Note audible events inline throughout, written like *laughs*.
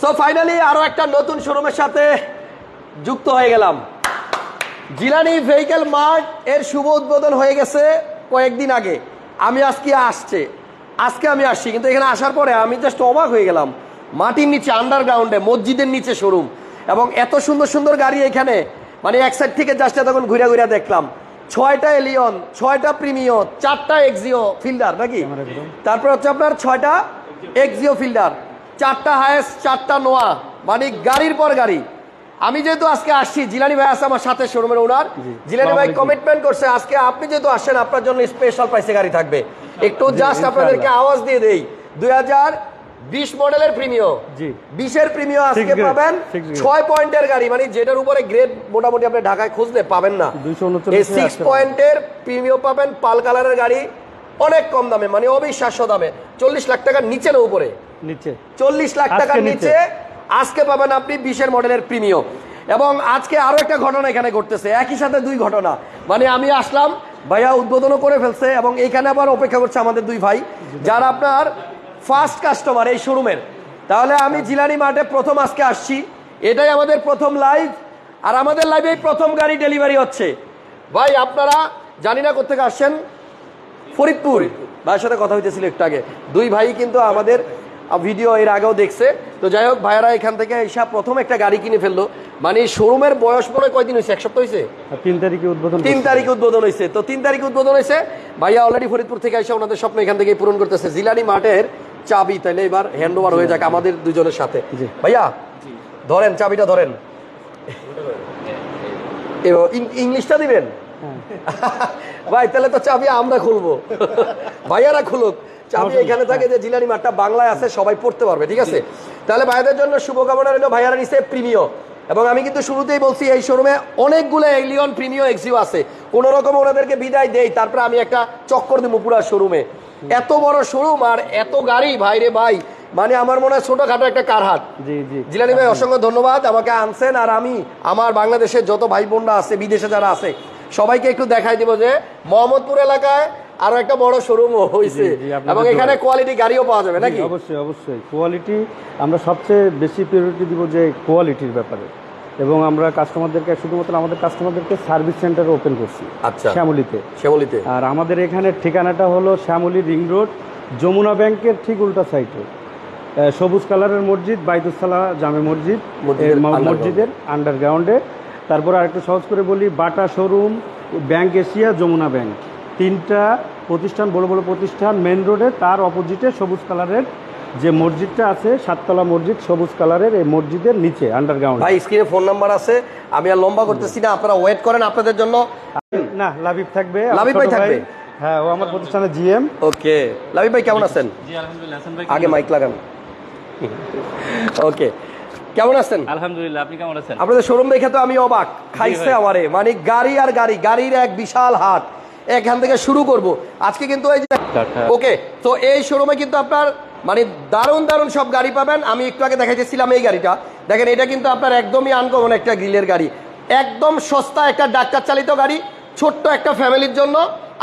So finally আরও একটা নতুন শোরুমের সাথে যুক্ত হয়ে গেলাম। জিলানি ভেহিকেল মার্ট এর শুভ উদ্বোধন হয়ে গেছে কয়েকদিন আগে। আমি আজকে আসছে। আজকে আমি আসছি কিন্তু এখানে আসার পরে আমি জাস্ট অবাক হয়ে গেলাম। মাটির নিচে আন্ডারগ্রাউন্ডে মসজিদের নিচে শোরুম এবং এত সুন্দর সুন্দর গাড়ি এখানে মানে এক সাইড থেকে জাস্ট তখন ঘুরে ঘুরে দেখলাম। ছয়টা এলিয়ন ছয়টা প্রিমিও চারটা এক্সিও ফিল্ডার নাকি? তারপর হচ্ছে আপনার ছয়টা এক্সিও ফিল্ডার চারটা হায়েস্ট চারটা নোয়া। মানে গাড়ির পর গাড়ি। আমি যেহেতু আজকে আসছি জিলানি ভাই আছে আমার সাথে শোরুমের ওনার জিলানি ভাই কমিটমেন্ট করছে আজকে। আপনি যেহেতু আসছেন আপনার জন্য স্পেশাল প্রাইসে গাড়ি থাকবে। একটু জাস্ট আপনাদেরকে আওয়াজ দিয়ে দেই। দুই হাজার বিশ মডেলের প্রিমিও জি। বিশের প্রিমিও আজকে পাবেন ছয় পয়েন্টের গাড়ি। মানে যেটার উপরে গ্রেড মোটামুটি আপনি ঢাকায় খুঁজলে পাবেন না। এই সিক্স পয়েন্টের প্রিমিও পাবেন পাল কালারের গাড়ি। অনেক কম দামে মানে অবিশ্বাস্য দামে। চল্লিশ লাখ টাকার নিচে না উপরে। নিচে। চল্লিশ লাখ টাকার নিচে। আজকে পাবেন আপনি বিশের মডেলের প্রিমিয় এবং আজকে আরও একটা ঘটনা এখানে ঘটতেছে। একই সাথে দুই ঘটনা। মানে আমি আসলাম ভাইয়া উদ্বোধনও করে ফেলছে এবং এখানে আবার অপেক্ষা করছে আমাদের দুই ভাই যারা আপনার ফার্স্ট কাস্টমার এই শোরুমের তাহলে আমি জিলানি মাঠে প্রথম আজকে আসছি। এটাই আমাদের প্রথম লাইভ আর আমাদের লাইভে প্রথম গাড়ি ডেলিভারি হচ্ছে। ভাই আপনারা জানি না কোথেকে আসছেন? ফরিদপুর। ভাইয়ের সাথে কথা হইতেছিল একটু আগে। দুই ভাই কিন্তু আমাদের ভিডিও এর আগেও দেখছে। তো যাই হোক ভাইয়েরা এখান থেকে এসা প্রথম একটা গাড়ি কিনে ফেলল। মানে শোরুমের বয়স মনে কয়দিন হয়েছে এক সপ্তাহ হয়েছে তিন তারিখে উদ্বোধন তিন তারিখে উদ্বোধন হয়েছে তো তিন তারিখে উদ্বোধন হয়েছে ভাইয়া অলরেডি ফরিদপুর থেকে এসে ওনাদের স্বপ্ন এখান থেকে পূরণ করতেছে। জিলানি মাঠের চাবি তাহলে এবার হ্যান্ড ওভার হয়ে যাক আমাদের দুজনের সাথে। ভাইয়া ধরেন চাবিটা ধরেন। এবার ইংলিশটা দিবেন? *laughs* ভাই তাহলে তো চাবি আমরা খুলবো। ভাইয়ারা খুলুক। চাবি এখানে থাকে যে জিলানি মাঠটা বাংলায় আছে সবাই পড়তে পারবে ঠিক আছে? তাহলে ভাইয়াদের জন্য শুভকামনা রইল ভাইয়ারা নিচে প্রিমিয় এবং আমি কিন্তু শুরুতেই বলছি এই শোরুমে অনেকগুলো এলিয়ন প্রিমিয় এক্সিও আছে। কোন রকম ওনাদেরকে বিদায় দেই তারপরে আমি একটা চক্কর দিব পুরা শোরুমে। এত বড় শোরুম আর এত গাড়ি ভাই রে ভাই। মানে আমার মনে হয় ছোটখাটো একটা কারহাট। জি জি। জিলানি ভাই অসংখ্য ধন্যবাদ আমাকে আনছেন আর আমি আমার বাংলাদেশের যত ভাই বোনরা আছে বিদেশে যারা আছে সবাইকে একটু দেখাই দিব যে মোহাম্মদপুর এলাকায় আরও একটা বড় শোরুম হয়েছে এবং এখানে। কোয়ালিটি গাড়িও পাওয়া যাবে নাকি? অবশ্যই অবশ্যই। কোয়ালিটি আমরা সবচেয়ে বেশি প্রিয়োরিটি দিব যে কোয়ালিটির ব্যাপারে। এবং আমরা কাস্টমারদেরকে শুধুমাত্র আমাদের কাস্টমারদেরকে সার্ভিস সেন্টার ওপেন করছি আচ্ছা। শ্যামলিতে। শ্যামলিতে। আর আমাদের এখানে ঠিকানাটা হলো শ্যামলী রিং রোড যমুনা ব্যাংকের ঠিক উল্টা সাইডে সবুজ কালারের মসজিদ বাইতুসালা জামে মসজিদ। মসজিদের আন্ডারগ্রাউন্ডে তারপর আরেকটু সহজ করে বলি Bata showroom bank Asia Jamuna bank তিনটা প্রতিষ্ঠান বড় বড় প্রতিষ্ঠান মেন রোডে তার অপোজিটে সবুজ কালারের যে মসজিদটা আছে সাততলা মসজিদ সবুজ কালারের এই মসজিদের নিচে আন্ডারগ্রাউন্ড ভাই স্ক্রিনে ফোন নাম্বার আছে আমি আর লম্বা করতেছি না আপনারা ওয়েট করেন আপনাদের জন্য। না লাবিব থাকবে লাবিব ভাই থাকবে? হ্যাঁ ও আমার প্রতিষ্ঠানের জিএম ওকে। লাবিব ভাই কেমন আছেন? জি আলহামদুলিল্লাহ হাসান ভাই আগে মাইক লাগান। ওকে। কেমন আছেন? আলহামদুলিল্লাহ আপনি কেমন আছেন? আপনাদের শোরুম দেখে তো আমি অবাক। খাইছে। আমারে মানে গাড়ি আর গাড়ি গাড়ির এক বিশাল হাট এখান থেকে শুরু করব। আজকে কিন্তু এই যে ওকে তো এই শোরুমে কিন্তু আপনার মানে দারুণ দারুণ সব গাড়ি পাবেন। আমি একটু আগে দেখাইতেছিলাম এই গাড়িটা। দেখেন এটা কিন্তু আপনার একদমই আনকমন একটা গ্রিলের গাড়ি। একদম সস্তা একটা ডাক্তার চালিত গাড়ি ছোট্ট একটা ফ্যামিলির জন্য।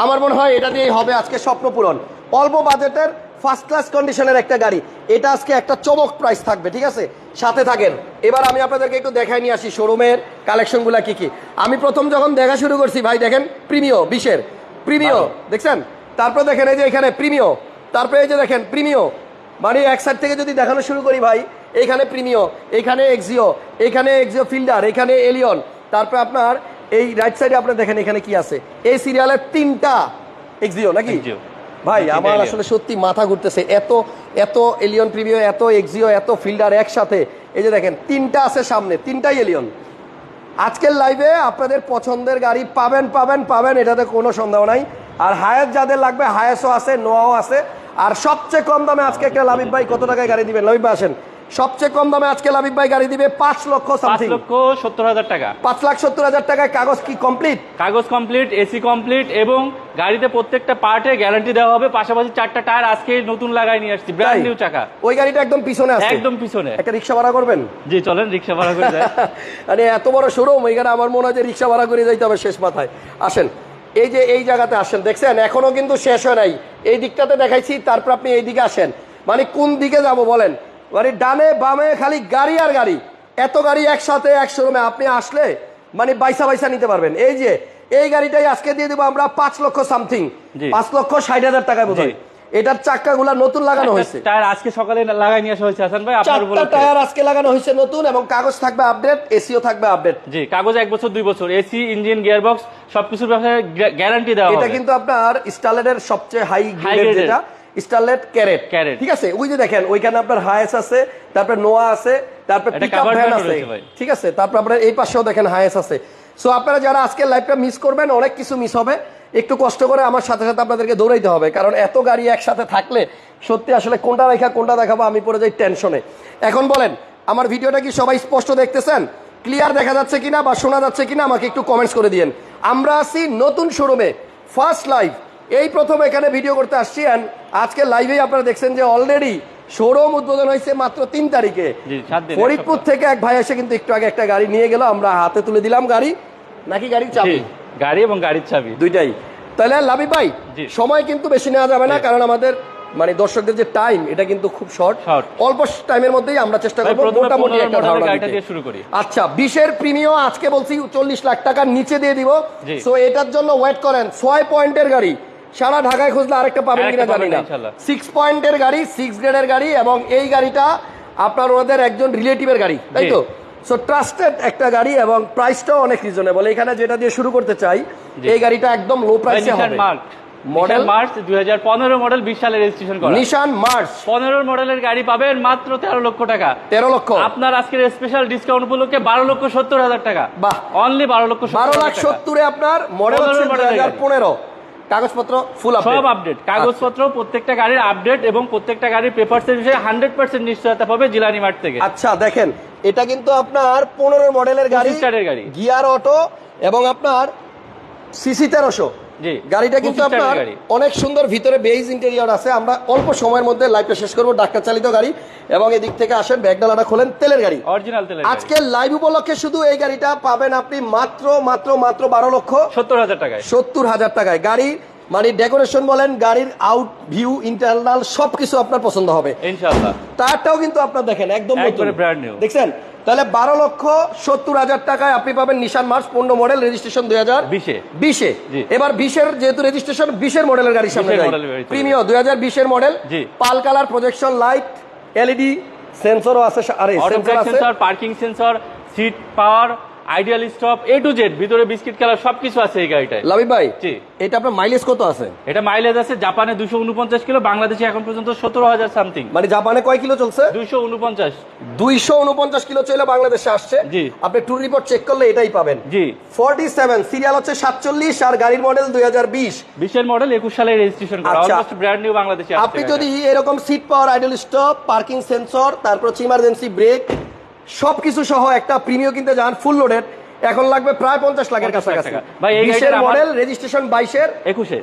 আমার মনে হয় এটা দিয়েই হবে আজকে স্বপ্ন পূরণ। অল্প বাজেটের ফার্স্ট ক্লাস কন্ডিশনের একটা গাড়ি। এটা আজকে একটা চমক প্রাইস থাকবে ঠিক আছে? সাথে থাকেন। এবার আমি আপনাদেরকে একটু দেখাই নিয়ে আসি শোরুমের কালেকশনগুলো কি কি। আমি প্রথম যখন দেখা শুরু করছি ভাই দেখেন প্রিমিও বিশের। প্রিমিও দেখছেন? তারপর দেখেন এই যে এখানে প্রিমিও তারপরে এই যে দেখেন প্রিমিও। মানে এক সাইড থেকে যদি দেখানো শুরু করি ভাই এইখানে প্রিমিও এইখানে এক্সিও এইখানে এক্সিও ফিল্ডার এখানে এলিয়ন তারপরে আপনার এই রাইট সাইডে আপনার দেখেন এখানে কি আছে? এই সিরিয়ালের তিনটা এক্সিও নাকি। ভাই আমার আসলে সত্যি মাথা ঘুরতেছে। এত এত এলিয়ন প্রিমিও এত এক্সিও এত ফিল্ডার একসাথে। এই যে দেখেন তিনটা আছে সামনে তিনটাই এলিয়ন আজকের লাইভে আপনাদের পছন্দের গাড়ি পাবেন পাবেন পাবেন, এটাতে কোনো সন্দেহ নাই। আর হায়াস যাদের লাগবে হায়াসও আছে নোয়াও আছে। আর সবচেয়ে কম দামে আজকে একটা লাবিব ভাই কত টাকায় গাড়ি দিবেন? লাবিব ভাই, আসেন। সবচেয়ে কম দামে আজকে লাবিব ভাই গাড়ি দিবে পাঁচ লক্ষ সামথিং লক্ষ সত্তর হাজার টাকা। পাঁচ লাখ সত্তর হাজার টাকায় কাগজ কি কমপ্লিট কাগজ কমপ্লিট এসি কমপ্লিট এবং গাড়িতে প্রত্যেকটা পার্টে গ্যারান্টি দেওয়া হবে পাশাপাশি চারটা টায়ার আজকে নতুন লাগাই নিয়ে আসছি ব্র্যান্ড নিউ চাকা। ওই গাড়িটা একদম পিছনে আছে। একদম পিছনে। একটা রিক্সা ভাড়া করবেন? জি চলেন রিক্সা ভাড়া করে যায় মানে *laughs* এত বড় শোরুম এখানে আমার মনে হয় যে রিক্সা ভাড়া করে যাইতে হবে শেষ মাথায়। আসেন এই যে এই জায়গাতে আসেন দেখছেন? এখনও কিন্তু শেষ হয় নাই। এই দিকটাতে দেখাইছি তারপর আপনি এই দিকে আসেন। মানে কোন দিকে যাব বলেন? মানে ডানে বামে খালি গাড়ি আর গাড়ি। এত গাড়ি একসাথে এক শোরুমে আপনি আসলে মানে বাইসা বাইসা নিতে পারবেন। এই যে এই গাড়িটাই আজকে দিয়ে দেবো আমরা পাঁচ লক্ষ সামথিং পাঁচ লক্ষ ষাট হাজার টাকায় বোধ। এটার চাক্কাগুলা নতুন লাগানো হয়েছে। টায়ার আজকে সকালে লাগাই নিয়ে আসা হয়েছে হাসান ভাই আপনার টায়ার আজকে লাগানো হয়েছে নতুন এবং কাগজ থাকবে আপডেট এসিও থাকবে আপডেট জি কাগজ এক বছর দুই বছর। এসি ইঞ্জিন গিয়ারবক্স সবকিছুর ব্যাপারে গ্যারান্টি দেওয়া এটা কিন্তু আপনার স্টালের সবচেয়ে হাই গ্রেড যেটা স্টারলেট ক্যারেট। Carrot। ঠিক আছে? ওই যে দেখেন ওইখানে আপনার হায়েস আছে তারপর নোয়া আছে তারপর পিকআপ ভ্যান আছে। ঠিক আছে? তারপর আপনার এই পাশেও দেখেন হায়েস আছে। সো আপনারা যারা আজকে লাইভটা মিস করবেন অনেক কিছু মিস হবে। একটু কষ্ট করে আমার সাথে সাথে আপনাদেরকে দৌড়াইতে হবে কারণ এত গাড়ি একসাথে থাকলে সত্যি আসলে কোনটা রেখা কোনটা দেখাবো আমি পড়ে যাই টেনশনে এখন বলেন আমার ভিডিওটা কি সবাই স্পষ্ট দেখতেছেন? ক্লিয়ার দেখা যাচ্ছে কিনা বা শোনা যাচ্ছে কিনা আমাকে একটু কমেন্টস করে দিয়েন। আমরা আছি নতুন শোরুমে ফার্স্ট লাইভ এই প্রথম এখানে ভিডিও করতে আসছি and আজকে লাইভেই আপনারা দেখছেন যে অলরেডি শোরুম উদ্বোধন হয়েছে মাত্র তিন তারিখে। ফরিদপুর থেকে এক ভাই এসে কিন্তু একটু আগে একটা গাড়ি নিয়ে গেল আমরা হাতে তুলে দিলাম গাড়ি। নাকি গাড়ির চাবি? গাড়ি এবং গাড়ির চাবি। দুইটাই। তাহলে লাভি ভাই সময় কিন্তু বেশি নেওয়া যাবে না কারণ আমাদের মানে দর্শকদের যে টাইম এটা কিন্তু খুব শর্ট অল্প টাইমের মধ্যেই আমরা চেষ্টা করব মোটামুটি একটা ধারণা দিতে। শুরু করি। আচ্ছা বিশের প্রিমিয় আজকে বলছি চল্লিশ লাখ টাকার নিচে দিয়ে দিব। সো এটার জন্য ওয়েট করেন ছয় পয়েন্টের গাড়ি। সারা ঢাকায় খুঁজলে আরেকটা পাবেন কিনা জানি না। সিক্স পয়েন্টের গাড়ি সিক্স গ্রেডের গাড়ি এবং এই গাড়িটা আপনার ওদের একজন রিলেটিভের গাড়ি তাই তো? সো ট্রাস্টেড একটা গাড়ি এবং প্রাইসটাও অনেক রিজনেবল এখানে যেটা দিয়ে শুরু করতে চাই। এই গাড়িটা একদম লো প্রাইসে হবে। মডেল মার্চ দুই হাজার পনেরো মডেল বিশ সালে রেজিস্ট্রেশন করা। নিশান মার্চ পনেরো মডেলের গাড়ি পাবেন মাত্র তেরো লক্ষ টাকা। তেরো লক্ষ। আপনার আজকের স্পেশাল ডিসকাউন্ট উপলক্ষে বারো লক্ষ সত্তর হাজার টাকা। বাহ। অনলি বারো লক্ষ বারো লাখ সত্তরে আপনার মডেল 15 হচ্ছে দুই মডেলের হাজার পনেরো। কাগজপত্র ফুল সব আপডেট কাগজপত্র প্রত্যেকটা গাড়ির আপডেট এবং প্রত্যেকটা গাড়ির পেপারস এর বিষয়ে হান্ড্রেড পার্সেন্ট নিশ্চয়তা পাবে জিলানি মার্ট থেকে। আচ্ছা দেখেন এটা কিন্তু আপনার পনেরো মডেলের গাড়ি 25 গাড়ি। গিয়ার অটো এবং আপনার সিসি তেরোশো। গাড়িটা কিন্তু আপনার অনেক সুন্দর ভিতরে বেজ ইন্টেরিয়র আছে। আমরা অল্প সময়ের মধ্যে লাইভটা শেষ করব ডাক্তার চালিত গাড়ি। এবং এদিক থেকে আসেন ব্যাগডালাটা খোলেন তেলের গাড়ি। অরিজিনাল তেলের আজকে লাইভ উপলক্ষে শুধু এই গাড়িটা পাবেন আপনি মাত্র মাত্র মাত্র বারো লক্ষ সত্তর হাজার টাকায়। সত্তর হাজার টাকায়। গাড়ি মানে ডেকোরেশন বলেন গাড়ির আউট ভিউ ইন্টারনাল সবকিছু আপনার পছন্দ হবে। ইনশাআল্লাহ। টায়ারটাও কিন্তু আপনার দেখেন একদম brand new। দেখছেন? তাহলে বারো লক্ষ সত্তর হাজার টাকায় আপনি পাবেন নিশান মার্চ পনেরো মডেল রেজিস্ট্রেশন দুই হাজার বিশে। বিশে। এবার বিশের যেহেতু রেজিস্ট্রেশন বিশের মডেলের গাড়ি সামনে 20 যাই মডেলের গাড়ি চলে। প্রিমিয় দুই হাজার বিশের model pearl colour projection light LED সেন্সরও আছে আরে সেন্সর আছে। Parking sensor seat power idle stop A to Z ভিতরে বিস্কিট কালার সবকিছু আছে এই গাড়িটায়। লাভি ভাই জি। এটা আপনার মাইলেজ কত আছে? এটা মাইলেজ আছে জাপানে দুশো উনপঞ্চাশ কিলো বাংলাদেশে এখন পর্যন্ত সতেরো হাজার সামথিং মানে জাপানে কয় কিলো চলছে? দুইশো উনপঞ্চাশ। দুইশো উনপঞ্চাশ কিলো চলে বাংলাদেশে আসছে। জি। আপনি ট্যুর রিপোর্ট চেক করলে এটাই পাবেন। জি। ফর্টি সেভেন সিরিয়াল হচ্ছে সাতচল্লিশ আর গাড়ির মডেল দুই হাজার বিশ। বিশের মডেল একুশ সালে রেজিস্ট্রেশন করা। অলমোস্ট ব্র্যান্ড নিউ বাংলাদেশে আপনি যদি এরকম seat power idle stop parking sensor তারপর হচ্ছে ইমার্জেন্সি ব্রেক সবকিছু সহ একটা প্রিমিয় কিনতে যান ফুল লোডেড এখন লাগবে প্রায় পঞ্চাশ লাখের 50 লাখ কাছাকাছি। ভাই, এই বিশের মডেল রেজিস্ট্রেশন বাইশের। একুশে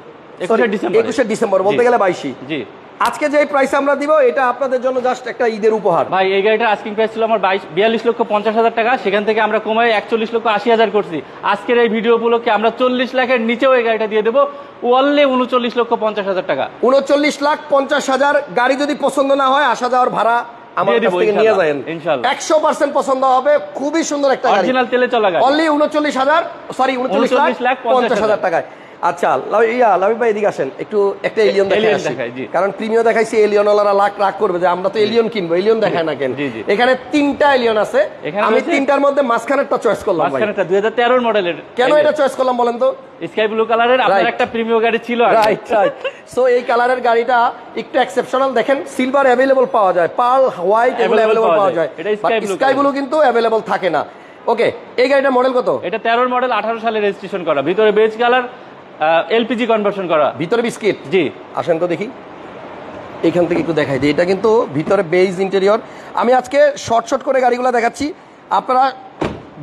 একুশে ডিসেম্বর। বলতে গেলে বাইশি জি। আজকে যে প্রাইস আমরা দিব এটা আপনাদের জন্য জাস্ট একটা ঈদের উপহার। ভাই এই গাড়িটার আস্কিং প্রাইস ছিল আমার বাইশ বিয়াল্লিশ লক্ষ পঞ্চাশ হাজার টাকা। সেখান থেকে আমরা কমাই একচল্লিশ লক্ষ আশি হাজার করছি। আজকের এই ভিডিও উপলক্ষে আমরা চল্লিশ লাখের নিচেও এই গাড়িটা দিয়ে দেবো। ওয়ানলি উনচল্লিশ লক্ষ পঞ্চাশ হাজার টাকা। উনচল্লিশ লাখ পঞ্চাশ হাজার গাড়ি যদি পছন্দ না হয় আসা যাওয়ার ভাড়া আমার কাছ থেকে নিয়ে যাবেন। একশো পার্সেন্ট পছন্দ হবে খুবই সুন্দর একটা গাড়ি। তেলে চলা অনলি উনচল্লিশ হাজার সরি উনচল্লিশ 39 লাখ লাখ পঞ্চাশ হাজার। টাকায়। আচ্ছা ইয়া ভাই এদিকে আসেন। একটু একটা এলিয়ন দেখাই। কারণ প্রিমিয় দেখাইছি লাখ রাগ করবে যে আমরা তো এলিয়ন কিনবো এলিয়ন দেখায় না কেন। এখানে তিনটা এলিয়ন আছে। আমি তিনটার মধ্যে মাঝখানেরটা চয়েস করলাম ভাই। মাঝখানেটা দুই মডেলের কেন এটা চয়েস করলাম বলেন তো? স্কাই ব্লু কালারের আপনার একটা প্রিমিয় গাড়ি ছিল। রাইট রাইট সো এই কালারের গাড়িটা একটু এক্সেপশনাল দেখেন সিলভার অ্যাভেলেবল পাওয়া যায় পার্ল হোয়াইট এগুলো অ্যাভেলেবল পাওয়া যায়। স্কাই ব্লু কিন্তু অ্যাভেলেবল থাকে না। ওকে এই গাড়িটার মডেল কত? এটা তেরোর মডেল আঠারো সালে রেজিস্ট্রেশন করা। ভিতরে বেজ কালার এলপিজি কনভার্সন করা। ভিতরে বিস্কিট? জি। আসেন তো দেখি। এখান থেকে একটু দেখাই দিই। এটা কিন্তু ভিতরে বেজ ইন্টেরিয়র আমি আজকে শর্ট শর্ট করে গাড়িগুলো দেখাচ্ছি। আপনারা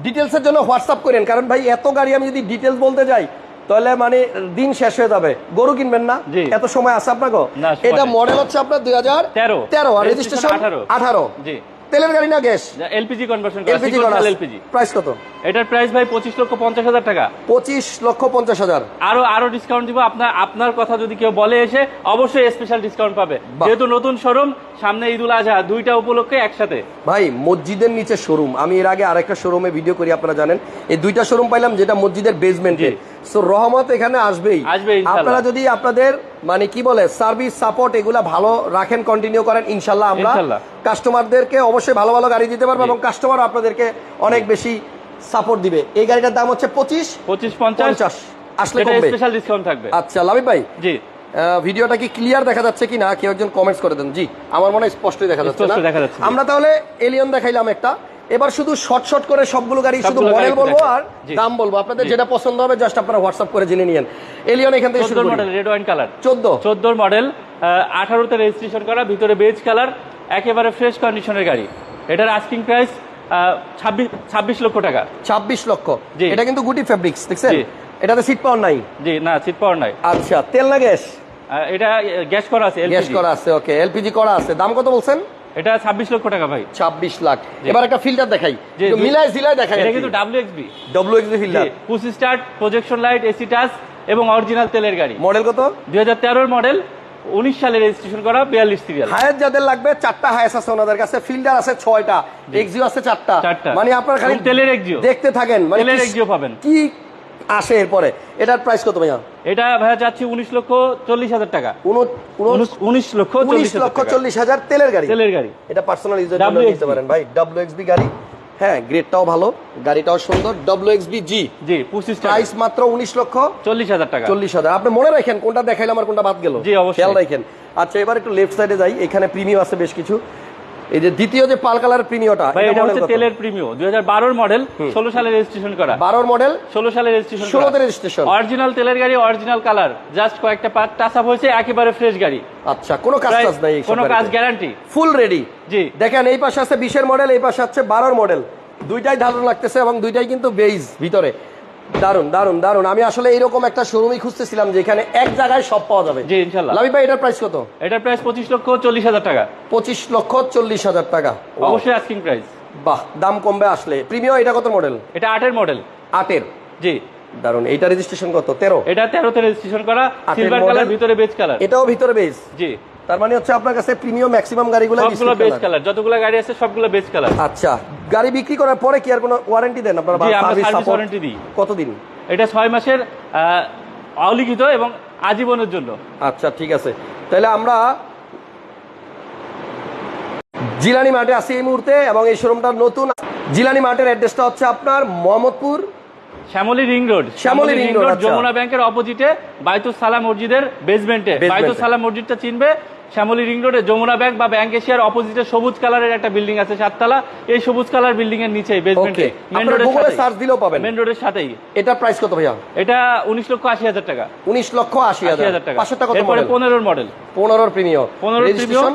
ডিটেলসের জন্য হোয়াটসঅ্যাপ করেন। কারণ ভাই এত গাড়ি আমি যদি ডিটেলস বলতে যাই তাহলে মানে দিন শেষ হয়ে যাবে। গরু কিনবেন না? এত সময় আছে আপনাকে? এটা মডেল হচ্ছে আপনার দুই হাজার তেরো। তেরো। আর রেজিস্ট্রেশন আঠারো। আঠারো। জি। তেলের গাড়ি না গ্যাস? এলপিজি কনভার্সন করা এলপিজি সিকোয়েন্সিয়াল এলপিজি। প্রাইস কত? এটার প্রাইস ভাই পঁচিশ লক্ষ পঞ্চাশ হাজার টাকা। পঁচিশ লক্ষ পঞ্চাশ হাজার। আরও আরও ডিসকাউন্ট দিব। আপনার আপনার কথা যদি কেউ বলে এসে অবশ্যই স্পেশাল ডিসকাউন্ট পাবে। যেহেতু নতুন শোরুম সামনে ঈদুল আজহা দুইটা উপলক্ষে একসাথে। ভাই মসজিদের নিচে শোরুম আমি এর আগে আরেকটা শোরুমে ভিডিও করি আপনারা জানেন। এই দুইটা শোরুম পাইলাম যেটা মসজিদের বেসমেন্টে। সো রহমত এখানে আসবেই। আপনারা যদি আপনাদের মানে কি বলে সার্ভিস সাপোর্ট এগুলা ভালো রাখেন কন্টিনিউ করেন ইনশাল্লাহ আমরা কাস্টমারদেরকে অবশ্যই ভালো ভালো গাড়ি দিতে পারব এবং কাস্টমার আপনাদেরকে অনেক বেশি সাপোর্ট দিবে। এই গাড়িটার দাম হচ্ছে পঁচিশ পঁচিশ পঞ্চাশ। আসলে স্পেশাল ডিসকাউন্ট থাকবে। আচ্ছা লাভি ভাই। জি। ভিডিওটা কি ক্লিয়ার দেখা যাচ্ছে কি না কেউ একজন কমেন্টস করে দেন। জি আমার মনে হয় স্পষ্টই দেখা যাচ্ছে না। আমরা তাহলে এলিয়ন দেখাইলাম একটা। এবার শুধু শর্ট শর্ট করে সবগুলো গাড়ি শুধু মডেল বলব আর দাম বলব। আপনাদের যেটা পছন্দ হবে জাস্ট আপনারা হোয়াটসঅ্যাপ করে জেনে নিয়েন। এলিয়ন এখান থেকে শুরু মডেল রেড ওয়াইন কালার চোদ্দ। চোদ্দোর মডেল আঠারোতে রেজিস্ট্রেশন করা ভিতরে বেজ কালার একেবারে ফ্রেশ কন্ডিশনের গাড়ি। এটার আস্কিং প্রাইস ছাব্বিশ ছাব্বিশ লক্ষ টাকা। ছাব্বিশ লক্ষ। জি। এটা কিন্তু গুটি ফেব্রিক্স দেখছেন। এটাতে সিট পাওয়ার নাই। জি না সিট পাওয়ার নাই। আচ্ছা তেল না গ্যাস? এটা গ্যাস করা আছে গ্যাস করা আছে ওকে এলপিজি করা আছে। দাম কত বলছেন? এটা ছাব্বিশ লক্ষ টাকা ভাই। ছাব্বিশ লাখ। এবার একটা ফিল্টার দেখাই। জি, একটু দুই- মিলাই জিলাই দেখাই এটা কিন্তু W XB filter push start projection light AC touch এবং অরিজিনাল তেলের গাড়ি। মডেল কত? দুই হাজার তেরোর মডেল উনিশ সালে রেজিস্ট্রেশন করা বিয়াল্লিশ সিরিয়াল হায়াত যাদের লাগবে চারটা হায়াস আছে ওনাদের কাছে। ফিল্টার আছে ছয়টা। এক্সিও আছে চারটা। মানে আপনার খালি তেলের এক্সিও। দেখতে থাকেন। মানে তেলের এক্সিও পাবেন। কি আসে এরপরে। এটার প্রাইস কত ভাইয়া? এটা ভাইয়া যাচ্ছে উনিশ লক্ষ চল্লিশ হাজার টাকা। উনো- উনো- উনিশ- লক্ষ উনিশ লক্ষ চল্লিশ হাজার তেলের গাড়ি। তেলের গাড়ি। এটা পার্সোনাল ইউজের জন্য নিতে পারেন ভাই ডাব্লিউ এক্সবি গাড়ি। হ্যাঁ গ্রেডটাও ভালো গাড়িটাও সুন্দর ডাব্লিউ এক্সবি জি জি পঁচিশ প্রাইস মাত্র উনিশ লক্ষ চল্লিশ হাজার টাকা। চল্লিশ হাজার। আপনি মনে রাখেন কোনটা দেখাইলাম আর কোনটা বাদ গেল? জি, অবশ্যই। খেয়াল রাখেন। আচ্ছা এবার একটু লেফট সাইডে যাই। এখানে প্রিমিয়াম আছে বেশ কিছু। এই যে দ্বিতীয় যে পাল কালার এটা হচ্ছে তেলের হাজার মডেল ষোলো সালে রেজিস্ট্রেশন করা। মডেল ষোলো সালে রেজিস্ট্রেশন অরিজিনাল তেলের গাড়ি অরিজিনাল কালার জাস্ট কয়েকটা পার্ট টাচ আপ হয়েছে একেবারে ফ্রেশ গাড়ি। আচ্ছা কোনো কাজ টাজ নাই কোনো কাজ গ্যারান্টি ফুল রেডি জি। দেখেন এই পাশে আছে বিশের মডেল এই পাশে আছে বারোর মডেল দুইটাই দারুণ লাগতেছে এবং দুইটাই কিন্তু বেইজ ভিতরে। দারুণ দারুণ দারুণ আমি আসলে এইরকম একটা শোরুমই খুঁজতেছিলাম যেখানে এক জায়গায় সব পাওয়া যাবে। জি ইনশাল্লাহ। লাভি ভাই এটার প্রাইস কত? এটার প্রাইস পঁচিশ লক্ষ চল্লিশ হাজার টাকা। পঁচিশ লক্ষ চল্লিশ হাজার টাকা। অবশ্যই আস্কিং প্রাইস বাহ দাম কমবে আসলে। প্রিমিয়াম এটা কত মডেল এটা আটের মডেল আটের? জি। দারুণ এইটা রেজিস্ট্রেশন কত? তেরো? এটা তেরোতে রেজিস্ট্রেশন করা সিলভার কালার ভিতরে বেজ কালার এটাও ভিতরে বেজ জি। তার মানে হচ্ছে আপনার কাছে প্রিমিয়াম ম্যাক্সিমাম গাড়িগুলো সবগুলো বেজ কালার যতগুলো গাড়ি আছে সবগুলো বেজ কালার আচ্ছা গাড়ি বিক্রি করার পরে কি আর কোনো ওয়ারেন্টি দেন? আপনারা সার্ভিস warranty দিই। কতদিন? এটা ছয় মাসের অলিখিত এবং আজীবনের জন্য। আচ্ছা ঠিক আছে। তাহলে আমরা জিলানি মার্টে আছি এই মুহূর্তে এবং এই শোরুমটার নতুন জিলানি মার্টের অ্যাড্রেসটা হচ্ছে আপনার Mohammadpur Shyamoli ring road. Shyamoli ring road, আচ্ছা। যমুনা ব্যাংকের অপোজিটে বাইতুল সালাম মসজিদের বেসমেন্টে। বাইতুল সালাম মসজিদটা চিনবে? শ্যামলী রিং রোডে যমুনা ব্যাংক বা ব্যাংক এশিয়ার অপোজিটে সবুজ কালারের একটা বিল্ডিং আছে সাততলা। এই সবুজ কালার বিল্ডিং এর নিচেই বেসমেন্টে ওকে আপনারা গুগলে সার্চ দিলেও পাবেন। মেন রোডের সাথেই। এটার প্রাইস কত ভাইয়া? এটা উনিশ লক্ষ আশি হাজার টাকা। উনিশ লক্ষ আশি আশি হাজার হাজার টাকা। পাঁচশোটা কত এরপরে মডেল পনেরোর মডেল পনেরোর প্রিমিয়াম 15 রেজিস্ট্রেশন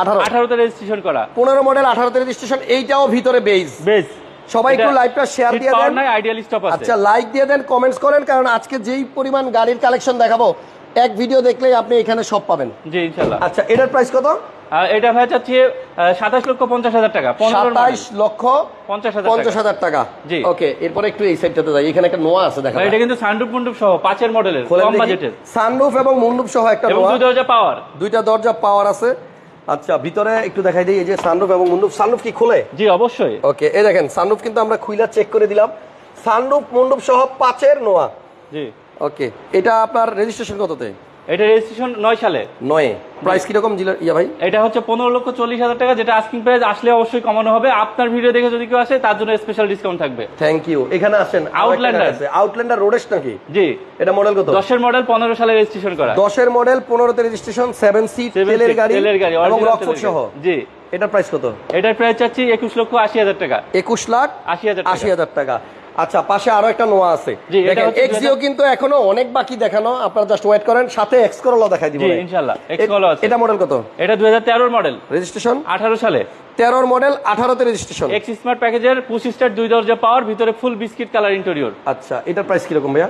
আঠারো। আঠারোতে রেজিস্ট্রেশন করা। পনেরো মডেল আঠারোতে রেজিস্ট্রেশন এইটাও ভিতরে বেজ বেশ সবাই একটু লাইভটা শেয়ার দিয়ে দেন। আচ্ছা লাইক দিয়ে দেন কমেন্টস করেন কারণ আজকে যেই পরিমাণ গাড়ির কালেকশন দেখাবো এক ভিডিও দেখলেই আপনি এখানে সব পাবেন। জি ইনশাল্লাহ। আচ্ছা এটার প্রাইস কত? এটা ভাই চাচ্ছি সাতাশ লক্ষ পঞ্চাশ হাজার টাকা সাতাইশ লক্ষ পঞ্চাশ হাজার পঞ্চাশ টাকা হাজার টাকা। জি। ওকে এরপরে একটু এই সাইডটাতে যাই। এখানে একটা নোয়া আছে দেখা এটা কিন্তু সানরুফ মুন্ডুপ সহ পাঁচের মডেলের কম বাজেটের সানরুফ এবং মুন্ডুপ সহ একটা নোয়া। দুই দরজা পাওয়ার দুইটা দরজা পাওয়ার আছে। আচ্ছা ভিতরে একটু দেখাই দিই এই যে সানরুফ এবং মুন্ডুপ সানরুফ কি খুলে? জি অবশ্যই। ওকে এই দেখেন সানরুফ কিন্তু আমরা খুইলা চেক করে দিলাম। সানরুফ মুন্ডুপ সহ পাঁচের নোয়া। জি। ওকে এটা আপনার রেজিস্ট্রেশন কততে? এটা রেজিস্ট্রেশন নয় সালে? নয়ে। প্রাইস কীরকম জিলা- ইয়া ভাই? এটা হচ্ছে পনেরো লক্ষ চল্লিশ হাজার টাকা যেটা আস্কিং প্রাইস আসলে অবশ্যই কমানো হবে। আপনার ভিডিও দেখে যদি কেউ আসে তার জন্য স্পেশাল ডিসকাউন্ট থাকবে। থ্যাংক ইউ এখানে আসেন Outlander। আউটল্যান্ডার রোডেস নাকি? জি। এটা মডেল কত? দশের মডেল পনেরো সালে রেজিস্ট্রেশন করা। দশের মডেল পনেরোতে রেজিস্ট্রেশন সেভেন সিট তেলের গাড়ি তেলের গাড়ি এবং original সহ। জি। এটার প্রাইস কত? এটার প্রাইস চাচ্ছি একুশ লক্ষ আশি হাজার টাকা। একুশ লাখ 80,000 টাকা। আশি হাজার টাকা। আচ্ছা পাশে আরও একটা নোয়া আছে। দেখেন এক্সিও কিন্তু এখনও অনেক বাকি দেখানো আপনারা জাস্ট ওয়েট করেন সাথে এক্স করোলা দেখাই দিব আছে। এটা মডেল কত? এটা দুই হাজার তেরোর মডেল রেজিস্ট্রেশন আঠারো সালে। তেরোর মডেল আঠারোতে রেজিস্ট্রেশন এক্স স্মার্ট প্যাকেজের পুশ স্টার দুই দরজা পাওয়ার ভিতরে ফুল বিস্কিট কালার ইন্টেরিয়র আচ্ছা এটার প্রাইস কীরকম ভাইয়া?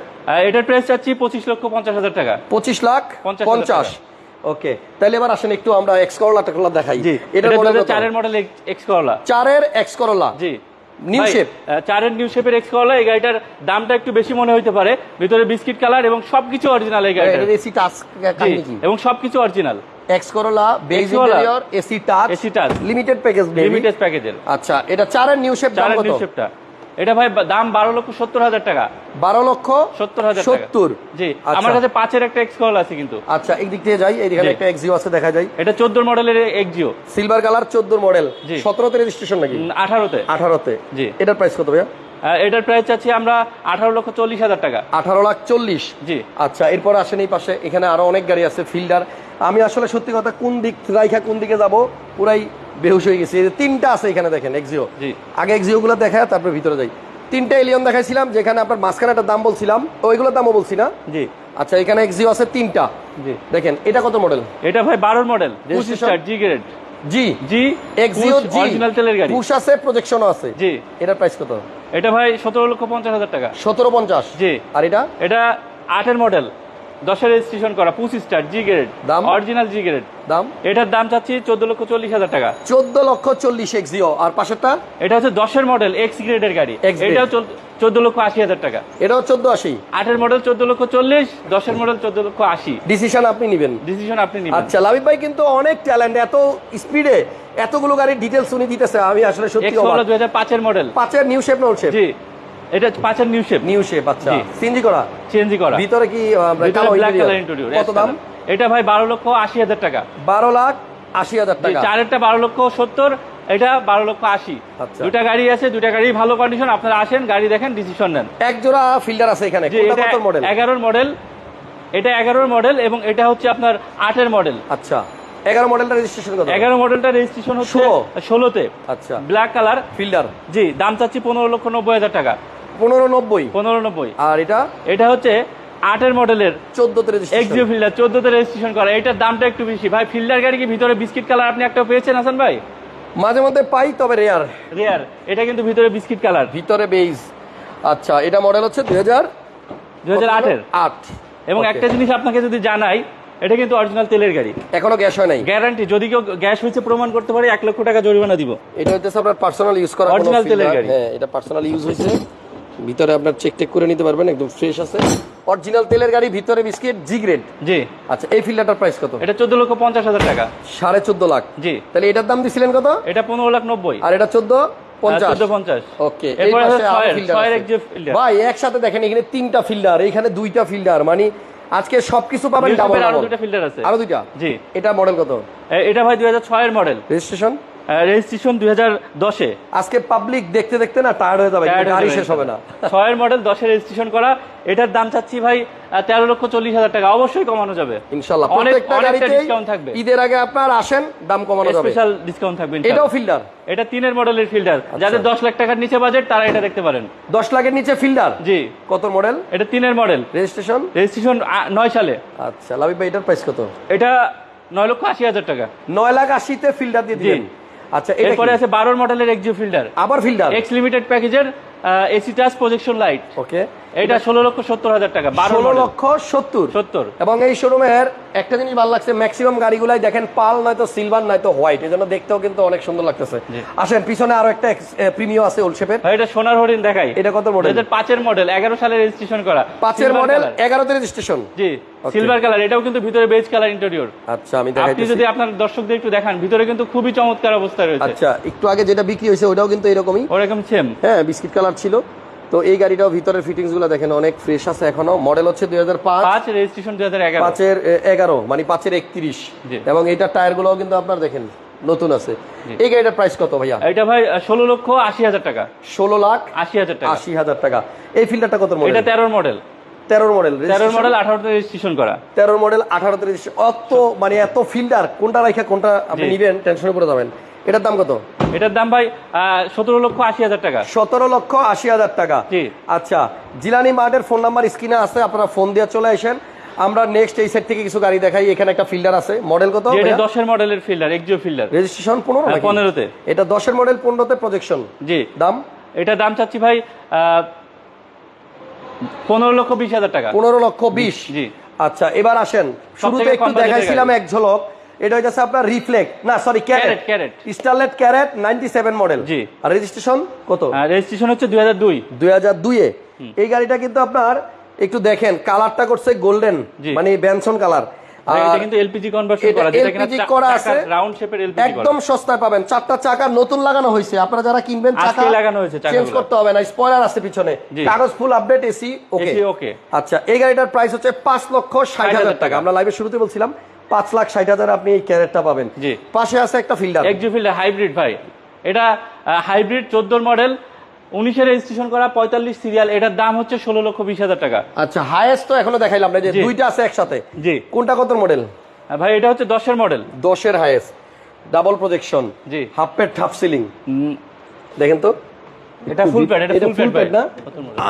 এটার প্রাইস চাচ্ছি পঁচিশ লক্ষ পঞ্চাশ হাজার টাকা। পঁচিশ লাখ 50,000 পঞ্চাশ। ওকে তাহলে এবার আসেন একটু আমরা এক্স করলা টেকলা দেখাই। এটা মডেল 2004 এর মডেল এক্স করলা চারের X Corolla G. New shape চারের নিউ শেপের এক্স করলা এই গাড়িটার দামটা একটু বেশি মনে হইতে পারে। ভিতরে বিস্কিট কালার এবং সবকিছু অরিজিনাল এই গাড়িটার। এসি টাচ এবং সবকিছু original X Corolla beige interior AC touch limited package limited প্যাকেজের আচ্ছা এটা চারের নিউ শেপ দাম কত? নিউ শেপটা এটা ভাই দাম বারো লক্ষ সত্তর হাজার টাকা। বারো লক্ষ সত্তর হাজার সত্তর? জি আচ্ছা। আমার কাছে পাঁচের একটা এক্স করলা আছে কিন্তু। আচ্ছা এই দিক দিয়ে যাই এইখানে জি। একটা এক্সিও আছে দেখা যায় এটা চোদ্দ মডেলের এক্সিও সিলভার কালার চোদ্দ মডেল। সতেরোতে রেজিস্ট্রেশন নাকি? আঠারোতে। আঠারোতে। জি। এটার প্রাইস কত ভাইয়া? এটার প্রাইস চাচ্ছি আমরা আঠারো লক্ষ চল্লিশ হাজার টাকা। আঠারো লাখ চল্লিশ। জি। আচ্ছা এরপর আসেন এই পাশে। এখানে আরও অনেক গাড়ি আছে ফিল্ডার। আমি আসলে সত্যি কথা কোন দিক রাইখা কোন দিকে যাব পুরাই বেহুশ হয়ে গেছি। এই যে তিনটা আছে এখানে দেখেন এক্সিও জি। আগে এক্সিও গুলো দেখায় তারপর ভিতরে যাই। তিনটা এলিয়ন দেখাইছিলাম যেখানে আপনার মাঝখানে একটা দাম বলছিলাম ওইগুলোর দামও বলছি না। জি। আচ্ছা এখানে এক্সিও আছে তিনটা। জি। দেখেন এটা কত মডেল এটা ভাই বারোর মডেল জি গ্রেড জি। জি এক্সিও জি অরিজিনাল তেলের গাড়ি। পুশ আছে প্রজেকশনও আছে। জি। এটার প্রাইস কত? এটা ভাই সতেরো লক্ষ পঞ্চাশ হাজার টাকা। সতেরো পঞ্চাশ। জি। আর এটা? এটা আটের মডেল দশের রেজিস্ট্রেশন করা পঁচিশ স্টার জি গ্রেড দাম? অরিজিনাল জি গ্রেড দাম? এটার দাম চাচ্ছি চোদ্দ লক্ষ চল্লিশ হাজার টাকা। চোদ্দ লক্ষ চল্লিশ এক্সিও আর পাশেরটা? এটা হচ্ছে দশের মডেল এক্স গ্রেডের গাড়ি। এটাও চোদ্দ লক্ষ আশি হাজার টাকা। এটাও চোদ্দ আশি? আটের মডেল চোদ্দ লক্ষ চল্লিশ দশের মডেল চোদ্দ লক্ষ আশি। ডিসিশন আপনি নেবেন। ডিসিশন আপনি নিবেন। আচ্ছা লাবিব ভাই কিন্তু অনেক ট্যালেন্ট এত স্পিডে এতগুলো গাড়ির ডিটেলস উনি দিতেছে আমি আসলে সত্যি এক্স হলো অবাক। দুই হাজার পাঁচের মডেল পাঁচের নিউ শেপ নোট শেপ জি। এটা পাঁচের নিউ শেপ নিউ শেপ আচ্ছা। সিএনজি করা। সিএনজি করা। ভিতরে কি ব্ল্যাক কালার ইন্টেরিয়র কত দাম? এটা ভাই বারো লক্ষ আশি হাজার টাকা। বারো লাখ আশি হাজার টাকা। চারেরটা বারো লক্ষ সত্তর এটা বারো লক্ষ আশি। আচ্ছা। দুটা গাড়ি আছে দুটা গাড়ি ভালো কন্ডিশন আপনারা আসেন গাড়ি দেখেন ডিসিশন নেন। এক জোড়া ফিল্ডার আছে এখানে। মডেল এগারোর মডেল এটা এগারোর মডেল এবং এটা হচ্ছে আপনার আটের মডেল আচ্ছা। এগারো মডেলটা রেজিস্ট্রেশন কত? এগারো মডেলটা রেজিস্ট্রেশন হচ্ছে ষোলো। ষোলোতে। আচ্ছা। ব্ল্যাক কালার ফিল্ডার জি দাম চাচ্ছি পনেরো লক্ষ নব্বই হাজার টাকা। পনেরো নব্বই। পনেরো নব্বই। আর এটা? এটা হচ্ছে আটের মডেলের চোদ্দতে এক্সিও ফিল্ডার চোদ্দতে রেজিস্ট্রেশন করা। এটার দামটা একটু বেশি। ভাই ফিল্ডার গাড়ি কি ভিতরে বিস্কিট কালার আপনি একটা পেয়েছেন হাসান ভাই? মাঝে মধ্যে পাই তবে রেয়ার রেয়ার এটা কিন্তু ভিতরে বিস্কিট কালার ভিতরে বেইজ আচ্ছা এটা মডেল হচ্ছে দুই হাজার দুই হাজার আটের। আট। এবং একটা জিনিস আপনাকে যদি জানাই এটা কিন্তু অরিজিনাল তেলের গাড়ি। এখনও গ্যাস হয় নাই। গ্যারান্টি যদি কেউ গ্যাস হয়েছে প্রমাণ করতে পারে এক লক্ষ টাকা জরিমানা দিব। এটা হচ্ছে আপনার পার্সোনাল ইউজ করা Original তেলের গাড়ি। হ্যাঁ এটা পার্সোনাল ইউজ হয়েছে ভিতরে আপনার চেক টেক করে নিতে পারবেন একদম ফ্রেশ আছে। অরিজিনাল তেলের গাড়ি ভিতরে বিস্কিট জি গ্রেড জি। আচ্ছা এই ফিল্টারটার প্রাইস কত? এটা চোদ্দ লক্ষ পঞ্চাশ হাজার টাকা। সাড়ে চোদ্দ লাখ। জি। তাহলে এটার দাম দিছিলেন কত? এটা পনেরো লাখ নব্বই। আর এটা চোদ্দ পঞ্চাশ। চোদ্দ পঞ্চাশ। ওকে এই এরপরে পাশে আছে আরও ছয়ের, ফিল্টার ছয়ের আছে। এক যে filter। ভাই একসাথে দেখেন এখানে তিনটা ফিল্টার এখানে দুইটা ফিল্টার মানে আজকে সবকিছু পাবেন ডাবল আরও আছে। দুইটা? জি। এটা মডেল কত? এটা ভাই দুই হাজার ছয়ের মডেল রেজিস্ট্রেশন রেজিস্ট্রেশন দুই হাজার দশে। আজকে পাবলিক দেখতে দেখতে না টায়ার্ড হয়ে যাবে গাড়ি শেষ হবে না। ছয়ের মডেল দশে রেজিস্ট্রেশন করা এটার দাম চাচ্ছি ভাই তেরো লক্ষ চল্লিশ হাজার টাকা। অবশ্যই কমানো যাবে। ইনশাল্লাহ প্রত্যেকটা গাড়িতে ডিসকাউন্ট থাকবে। ঈদের আগে আপনার আসেন দাম কমানো যাবে। স্পেশাল ডিসকাউন্ট থাকবে এটাও। ফিল্টার এটা তিনের মডেলের ফিল্টার যাদের দশ লাখ টাকার নিচে বাজেট তারা এটা দেখতে পারেন। দশ লাখের নিচে ফিল্টার জি। কত মডেল এটা তিনের মডেল রেজিস্ট্রেশন রেজিস্ট্রেশন নয় সালে। আচ্ছা লাভি ভাই এটার প্রাইস কত? এটা নয় লক্ষ আশি হাজার টাকা। নয় লাখ আশিতে ফিল্টার দিয়ে দিলেন। আচ্ছা এরপরে আছে বারোর মডেলের এক্সিও ফিল্ডার আবার ফিল্টার এক্স লিমিটেড প্যাকেজের AC touch projection light okay এটা ষোলো লক্ষ সত্তর হাজার টাকা ষোলো লক্ষ সত্তর। সত্তর। এবং এই শোরুমের একটা জিনিস ভালো লাগছে ম্যাক্সিমাম গাড়িগুলাই দেখেন পাল নয়তো সিলভার নয়তো হোয়াইট এই জন্য দেখতেও কিন্তু অনেক সুন্দর লাগতেছে। আসেন পিছনে আরও একটা প্রিমিয়াম আছে শেপের এটা সোনার হরিণ দেখাই। এটা কত? এদের পাঁচের মডেল এগারো সালে রেজিস্ট্রেশন করা। পাঁচের মডেল। এগারোতে রেজিস্ট্রেশন জি সিলভার কালার এটাও কিন্তু ভিতরে বেজ কালার ইন্টেরিয়র আচ্ছা আমি আপনি যদি আপনার দর্শকদের একটু দেখান ভিতরে কিন্তু খুবই চমৎকার অবস্থা রয়েছে। আচ্ছা একটু আগে যেটা বিক্রি হয়েছে ওটাও কিন্তু এরকমই। ওরকম সেম হ্যাঁ বিস্কিট কালার ছিল। তো এই গাড়িটাও ভিতরের ফিটিংসগুলো দেখেন অনেক ফ্রেশ আছে এখনও। মডেল হচ্ছে দুই হাজার পাঁচ। রেজিস্ট্রেশন দুই হাজার এগারো। পাঁচের এগারো মানে পাঁচের একত্রিশ। এবং এইটার টায়ারগুলো কিন্তু আপনার দেখেন নতুন আছে। এই গাড়িটার প্রাইস কত ভাইয়া? এটা ভাই ষোলো লক্ষ আশি হাজার টাকা। ষোলো লাখ আশি হাজার টাকা। আশি হাজার টাকা। এই ফিল্টারটা কত মডেল এটা তেরোর মডেল তেরোর মডেল তেরোর মডেল আঠারোতে রেজিস্ট্রেশন করা। তেরোর মডেল আঠারোতে অত মানে এত ফিল্টার কোনটা রাখা কোনটা আপনি। নিবেন টেনশনে পড়ে যাবেন। এটার দাম কত? এটার দাম ভাই সতেরো লক্ষ আশি হাজার টাকা। সতেরো লক্ষ আশি হাজার টাকা। জি। আচ্ছা জিলানি মার্টের ফোন নাম্বার স্ক্রিনে আছে আপনারা ফোন দিয়ে চলে আসেন। আমরা নেক্সট এই সাইড থেকে কিছু গাড়ি দেখাই এখানে একটা ফিল্ডার আছে। মডেল কত এটা দশের মডেলের ফিল্ডার এক্সিও ফিল্ডার রেজিস্ট্রেশন পনেরো হ্যাঁ, নাকি? পনেরোতে। এটা দশের মডেল পনেরোতে প্রজেকশন জি। দাম? এটা দাম চাচ্ছি ভাই পনেরো লক্ষ বিশ হাজার টাকা। পনেরো লক্ষ বিশ। জি। আচ্ছা এবার আসেন। শুরুতে একটু দেখাইছিলাম এক ঝলক। এটা হইতেছে আপনার রিফ্লেক্ট। না sorry carat. Carrot, Starlet carat ninety seven model. জি। আর রেজিস্ট্রেশন কত? রেজিস্ট্রেশন হচ্ছে দুই হাজার দুই। দুই হাজার দুইয়ে এই গাড়িটা কিন্তু আপনার একটু দেখেন কালারটা করছে গোল্ডেন মানে কালার। কিন্তু এলপিজি কনভার্সন করা যেটা কিনা করা আছে। রাউন্ড শেপের এলপিজি একদম সস্তায় পাবেন। চারটা চাকা নতুন লাগানো হয়েছে। আপনারা যারা কিনবেন চাকা লাগানো হয়েছে চেঞ্জ করতে হবে না স্পয়লার আছে পিছনে। কাগজ ফুল আপডেট এসি ওকে। আচ্ছা এই গাড়িটার প্রাইস হচ্ছে পাঁচ লক্ষ ষাট হাজার টাকা। আমরা লাইভের শুরুতে বলছিলাম পাঁচ লাখ ষাট হাজার আপনি এই ক্যারেটটা পাবেন। জি। পাশে আছে একটা ফিল্ডার। এক্সিফিল্ড হাইব্রিড ভাই। এটা হাইব্রিড চোদ্দোর মডেল উনিশের রেজিস্ট্রেশন করা পঁয়তাল্লিশ সিরিয়াল এটার দাম হচ্ছে ষোলো লক্ষ বিশ হাজার টাকা। আচ্ছা হাইয়েস্ট তো এখনও দেখাইলাম না যে দুইটা আছে একসাথে। জি। কোনটা কত মডেল? ভাই এটা হচ্ছে দশের মডেল। দশের হাইয়েস্ট ডাবল প্রজেকশন জি। হাফ প্যাড হাফ সিলিং দেখেন তো। এটা ফুল প্যাড এটা ফুল প্যাড না?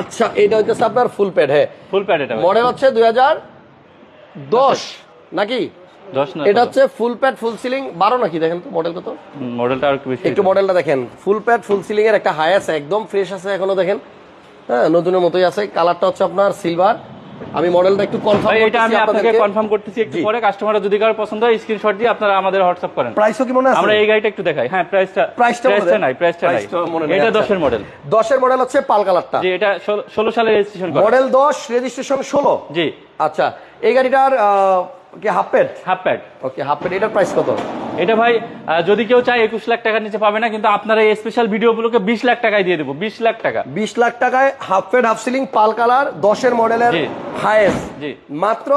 আচ্ছা এটা হচ্ছে আপনার ফুল প্যাড হ্যাঁ। ফুল প্যাড এটা মডেল হচ্ছে দুই হাজার দশ নাকি? এটা হচ্ছে ফুল প্যাড ফুল সিলিং বারো নাকি? দেখেন তো মডেল কত? মডেলটা আর একটু বেশি একটু মডেলটা দেখেন। ফুল প্যাড ফুল সিলিং এর একটা হাই আছে একদম ফ্রেশ আছে এখনও দেখেন। হ্যাঁ নতুনের মতোই আছে। কালারটা হচ্ছে আপনার সিলভার আমি মডেলটা একটু কনফার্ম ভাই এটা আমি আপনাকে কনফার্ম করতেছি একটু। পরে। কাস্টমাররা যদি কারও পছন্দ হয় স্ক্রিনশট দিয়ে আপনারা আমাদের হোয়াটসঅ্যাপ করেন। প্রাইসও কি মনে আছে? আমরা এই গাড়িটা একটু দেখাই। হ্যাঁ প্রাইসটা প্রাইসটা মনে প্রাইসটা? নাই প্রাইসটা নাই। এটা আচ্ছা। দশের মডেল দশের মডেল হচ্ছে পাল কালারটা। জি এটা ষোলো সালে রেজিস্ট্রেশন করা। মডেল দশ রেজিস্ট্রেশন ষোলো। জি। আচ্ছা এই গাড়িটার আহ, কি half pad half pad okay half pad এটার প্রাইস কত? এটা ভাই যদি কেউ চায় একুশ লাখ টাকার নিচে পাবে না কিন্তু আপনারা এই স্পেশাল ভিডিওগুলোকে বিশ লাখ টাকায় দিয়ে দেবো বিশ লাখ টাকা। বিশ লাখ টাকায় half pad half ceiling pearl colour দশের মডেলের জি। হাইয়েস্ট জি। মাত্র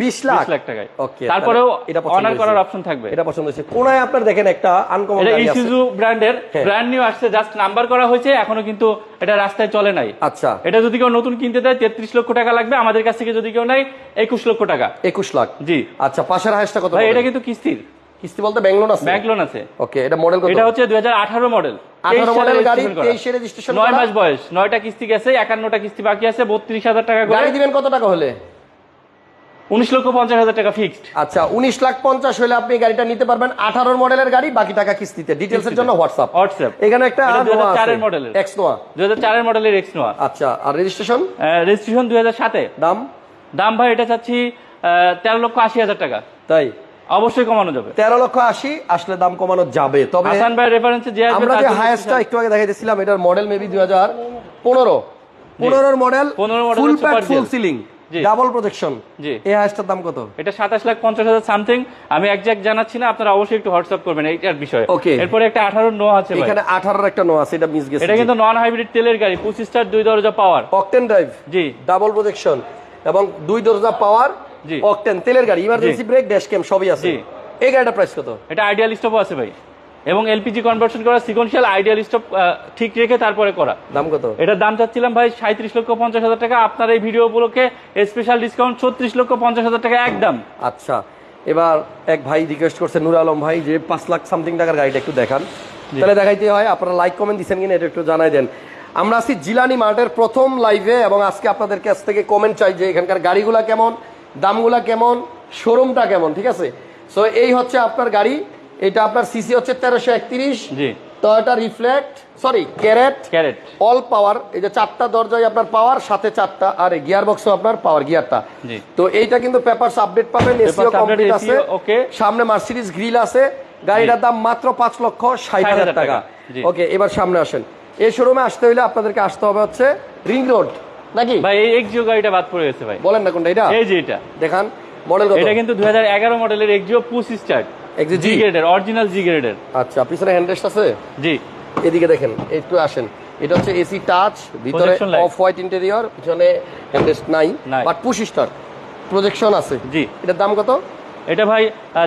বিশ লাখ। লাখ টাকায়। ওকে তারপরেও এটা অনার করার অপশন থাকবে। এটা পছন্দ হয়েছে। কোনায় আপনার দেখেন একটা আনকমন এটা গাড়ি ইসুজু ব্র্যান্ডের। ব্র্যান্ড নিউ আসছে জাস্ট নাম্বার করা হয়েছে এখনও কিন্তু এটা রাস্তায় চলে নাই। আচ্ছা। এটা যদি কেউ নতুন কিনতে দেয় তেত্রিশ লক্ষ টাকা লাগবে আমাদের কাছ থেকে যদি কেউ নেয় একুশ লক্ষ টাকা। একুশ লাখ। জি। আচ্ছা পাশের হাইসটা কত ভাই এটা কিন্তু কিস্তির। কিস্তি বলতে ব্যাংক লোন আছে? ব্যাংক লোন আছে। ওকে এটা মডেল কত? এটা হচ্ছে দুই হাজার আঠারো মডেল 18 মডেল গাড়ি, 23 এ registration নয় করা। মাস বয়স। নয়টা কিস্তি গেছে একান্নটা কিস্তি বাকি আছে বত্রিশ হাজার টাকা করে। গাড়ি দিবেন কত টাকা হলে? উনিশ লক্ষ পঞ্চাশ হাজার টাকা ফিক্সড আচ্ছা উনিশ লাখ পঞ্চাশ হলে আপনি গাড়িটা নিতে পারবেন। আঠারোর মডেলের গাড়ি বাকি টাকা কিস্তিতে। ডিটেলস এর জন্য হোয়াটসঅ্যাপ হোয়াটসঅ্যাপ এখানে একটা এটা নোয়া 2004 এর মডেলের। এক্স নোয়া দুই হাজার চারের মডেলের এক্স নোয়া আচ্ছা আর রেজিস্ট্রেশন রেজিস্ট্রেশন দুই হাজার সাতে। দাম? দাম ভাই এটা চাচ্ছি তেরো লক্ষ আশি হাজার টাকা। তাই? অবশ্যই কমানো যাবে। তেরো লক্ষ আশি আসলে দাম কমানো যাবে। তবে হাসান ভাই রেফারেন্সে যে আমরা যে হায়েস্টটা একটু আগে দেখাইতেছিলাম এটার মডেল মেবি দুই হাজার পনেরো। পনেরোর model 15 model full pad full ceiling double projection জি। এই হায়েস্টটার দাম কত? এটা সাতাশ লাখ পঞ্চাশ হাজার সামথিং আমি একজ্যাক্ট জানাচ্ছি না আপনারা অবশ্যই একটু হোয়াটসঅ্যাপ করবেন এইটার বিষয়ে। Okay. এরপরে একটা আঠারো নো আছে ভাই। এখানে আঠারোর একটা নো আছে এটা মিস গেছে। এটা কিন্তু নন হাইব্রিড তেলের গাড়ি পঁচিশ স্টার দুই দরজা পাওয়ার অকটেন ড্রাইভ জি। ডাবল প্রজেকশন এবং দুই দরজা পাওয়ার। অকটেন তেলের গাড়ি ইমার্জেন্সি ব্রেক ড্যাশ ক্যাম সবই আছে। এই গাড়িটা প্রাইস কত? এটা আইডিয়াল স্টপও আছে ভাই। এবং এলপিজি কনভার্সন করা সিকোয়েন্সিয়াল আইডিয়াল স্টপ ঠিক রেখে তারপরে করা। দাম কত? এটার দাম চাচ্ছিলাম ভাই সাঁত্রিশ লক্ষ পঞ্চাশ হাজার টাকা। আপনার এই ভিডিও উপলক্ষে স্পেশাল ডিসকাউন্ট ছত্রিশ লক্ষ পঞ্চাশ হাজার টাকা একদম। আচ্ছা এবার এক ভাই রিকোয়েস্ট করছে নুর আলম ভাই যে পাঁচ লাখ সামথিং টাকার গাড়িটা একটু দেখান। তাহলে দেখাইতে হয় আপনারা লাইক কমেন্ট দিচ্ছেন কিনা এটা একটু জানাই দেন। আমরা আছি জিলানি মার্টের প্রথম লাইভে এবং আজকে আপনাদের কাছ থেকে কমেন্ট চাই যে এখানকার গাড়িগুলা কেমন দামগুলা কেমন? শোরুমটা কেমন? ঠিক আছে? সো এই হচ্ছে আপনার গাড়ি। এটা আপনার সিসি হচ্ছে তেরোশো একত্রিশ। জি। Toyota reflect sorry carat carat all power এই যে চারটা দরজায় আপনার পাওয়ার সাথে চারটা আর গিয়ার বক্সও আপনার পাওয়ার গিয়ারটা জি। তো এইটা কিন্তু পেপারস আপডেট পাবেন এসিও কমপ্লিট আছে। okay। সামনে মার্সিডিজ গ্রিল আছে। গাড়িটার দাম মাত্র পাঁচ লক্ষ ষাট হাজার 60,000 টাকা। টাকা, ওকে এবার সামনে আসেন। এই শোরুমে আসতে হলে আপনাদেরকে আসতে হবে হচ্ছে রিং রোড নাকি? ভাই এই এক্সিও গাড়িটা বাদ পড়ে গেছে ভাই। বলেন না কোনটা এটা এই যে এটা দেখান মডেল কত? এটা কিন্তু দুই হাজার এগারো মডেলের Axio push start G? G গ্রেডের অরিজিনাল জি গ্রেডের আচ্ছা পিছনে হ্যান্ডরেস্ট আছে? জি। এদিকে দেখেন একটু আসেন। এটা হচ্ছে এসি টাচ ভিতরে অফ হোয়াইট ইন্টেরিয়র পিছনে হ্যান্ডরেস্ট নাই। বাট পুশ স্টার প্রজেকশন আছে। জি। এটার দাম কত? এটা ভাই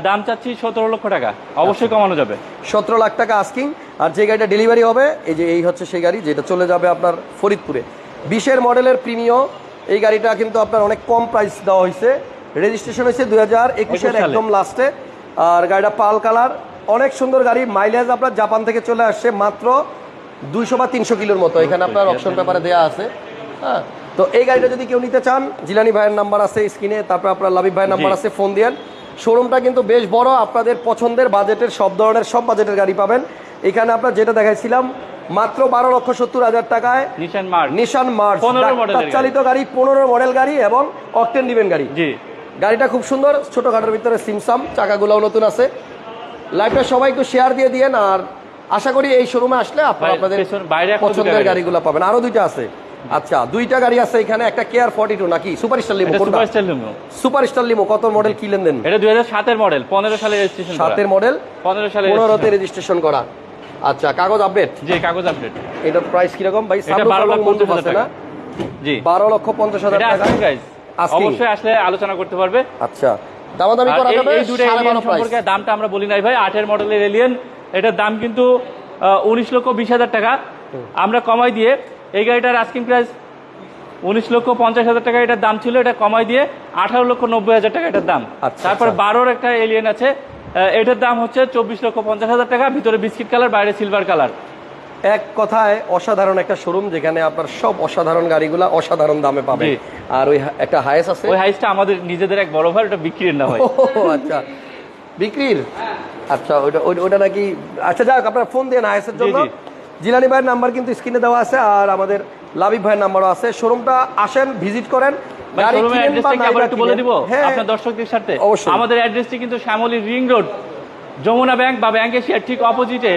দাম চাচ্ছি সতেরো লক্ষ টাকা। অবশ্যই কমানো যাবে। সতেরো লাখ টাকা আস্কিং আর যে গাড়িটা ডেলিভারি হবে এই যে এই হচ্ছে সেই গাড়ি যেটা চলে যাবে আপনার ফরিদপুরে। বিশের মডেলের প্রিমিয় এই গাড়িটা কিন্তু আপনার অনেক কম প্রাইস দেওয়া হয়েছে রেজিস্ট্রেশন হয়েছে দুই হাজার একুশের একদম লাস্টে আর গাড়িটা পাল কালার। অনেক সুন্দর গাড়ি। মাইলেজ আপনার জাপান থেকে চলে আসছে মাত্র দুইশো বা তিনশো কিলোর মতো। এখানে আপনার অপশন পেপারে দেওয়া আছে। হ্যাঁ। তো এই গাড়িটা যদি কেউ নিতে চান জিলানি ভাইয়ের নাম্বার আছে স্ক্রিনে। তারপর আপনার লাবিব ভাইয়ের নাম্বার আছে ফোন দিয়েন। শোরুমটা কিন্তু বেশ বড়। আপনাদের পছন্দের বাজেটের সব ধরনের সব বাজেটের গাড়ি পাবেন। এখানে আপনার যেটা দেখাইছিলাম মাত্র বারো লক্ষ সত্তর হাজার টাকায় নিশান মার্চ 15 গাড়ি। চালিত গাড়ি পনেরো মডেল গাড়ি এবং অকটেন দিবেন গাড়ি। গাড়িটা খুব সুন্দর ছোটোখাটোর ভিতরে সিমসাম চাকাগুলোও নতুন আছে। লাইভটা সবাই একটু শেয়ার দিয়ে দিয়েন আর আশা করি এই শোরুমে আসলে আপনারা আপনাদের পছন্দের গাড়ি গাড়িগুলো পাবেন। আরও দুইটা আছে। আচ্ছা দুইটা গাড়ি আছে এখানে একটা কেয়ার ফর্টি টু নাকি? Super star limo super star lumio super star limo কত মডেল কি লেনদেন এটা দুই হাজার সাতের মডেল পনেরো সালে রেজিস্ট্রেশন সাতের মডেল পনেরো সালে পনেরোতে রেজিস্ট্রেশন করা। আচ্ছা কাগজ আপডেট জি কাগজ আপডেট এটার প্রাইস কীরকম? ভাই এটা বারো লাখ পঞ্চাশ হাজার টাকা। জি। বারো লক্ষ পঞ্চাশ হাজার টাকা। অবশ্যই আসলে আলোচনা করতে পারবে। আচ্ছা দামাদামি করা যাবে এই দুটো সম্পর্কে দামটা আমরা বলি নাই ভাই। আটের মডেলের এলিয়েন এটার দাম কিন্তু উনিশ লক্ষ বিশ হাজার টাকা। আমরা কমাই দিয়ে এই গাড়িটার আস্কিং প্রাইস উনিশ লক্ষ পঞ্চাশ হাজার টাকা এটার দাম ছিল এটা কমাই দিয়ে আঠারো লক্ষ নব্বই হাজার টাকা এটার দাম। আচ্ছা, তারপর আচ্ছা। বারোর একটা এলিয়েন আছে এটার দাম হচ্ছে চব্বিশ লক্ষ পঞ্চাশ হাজার টাকা ভিতরে বিস্কিট কালার বাইরে সিলভার কালার। এক কথায় অসাধারণ একটা শোরুম যেখানে আপনার সব অসাধারণ গাড়িগুলা অসাধারণ দামে পাবে আর ওই একটা হায়েস আছে। ওই হাইসটা আমাদের নিজেদের এক বড় ভাই ওটা বিক্রির না হয়। আচ্ছা। বিক্রির? আচ্ছা ওটা ওটা নাকি আচ্ছা যাক আপনার ফোন দিয়ে হায়েসের জন্য। জি। জিলানি ভাইয়ের নাম্বার কিন্তু স্ক্রিনে দেওয়া আছে আর আমাদের লাবিব ভাইয়ের নাম্বারও আছে। শোরুমটা আসেন ভিজিট করেন। হ্যাঁ। আপনার দর্শকদের সাথে? আমাদের অ্যাড্রেসটি কিন্তু Shyamoli ring road Jamuna bank বা ব্যাংক এশিয়ার ঠিক অপোজিটে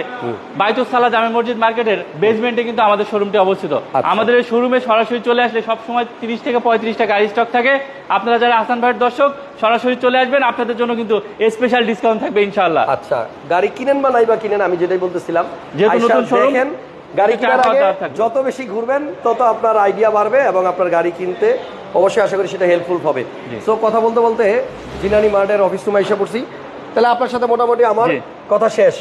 বাইতুল সালা জামে মসজিদ মার্কেটের বেসমেন্টে কিন্তু আমাদের শোরুমটি অবস্থিত। আচ্ছা। আমাদের এই শোরুমে সরাসরি চলে আসলে সব সময় তিরিশ থেকে পঁয়ত্রিশটা গাড়ি স্টক থাকে। আপনারা যারা হাসান ভাইয়ের দর্শক সরাসরি চলে আসবেন। আপনাদের জন্য কিন্তু স্পেশাল ডিসকাউন্ট থাকবে ইনশাআল্লাহ। আচ্ছা গাড়ি কিনেন বা নাই বা কিনেন আমি যেটাই বলতেছিলাম। যেহেতু নতুন দেখেন গাড়ি কেনার আগে যত বেশি ঘুরবেন তত আপনার আইডিয়া বাড়বে এবং আপনার গাড়ি কিনতে অবশ্যই আশা করি সেটা হেল্পফুল হবে। সো কথা বলতে বলতে জিনানি মার্টের অফিস রুমে এসে পড়ছি। তাহলে আপনার সাথে মোটামুটি আমার কথা শেষ।